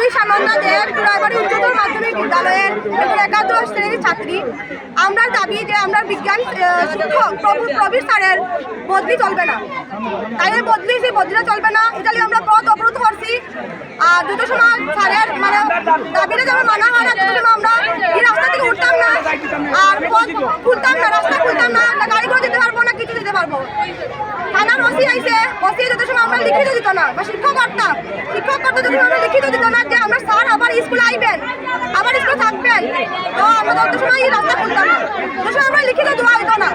আমি সানন্দা দেব পুরাইবাড়ি উচ্চতর মাধ্যমিক বিদ্যালয়ের একাদশ শ্রেণির ছাত্রী। আমরা দাবি যে আমরা বিজ্ঞান শিক্ষক প্রভু প্রবীর স্যারের বদলি চলবে না। তাই বদলি, সেই বদলিটা চলবে না। ইতালি আমরা পথ অবরোধ করছি। আর দুটো সময় স্যারের মানে দাবিটা যেমন মানা হয় না দুটো সময় আমরা এই রাস্তা থেকে উঠতাম না। আর পথ খুলতাম না, রাস্তা খুলতাম না। গাড়ি করে দিতে পারব না, কিছু দিতে পারব। থানার ওসি আইসে ওসি যত সময় আমরা লিখিত দিত না। বা শিক্ষক কর্তা শিক্ষক কর্তা যত সময় আমরা লিখিত দিত না যে আমরা স্যার আবার স্কুলে আইবেন। আবার স্কুলে থাকবেন। তো আমরা তত সময় রাস্তা খুলতাম না। তত সময় আমরা লিখিত দেওয়া হতো না।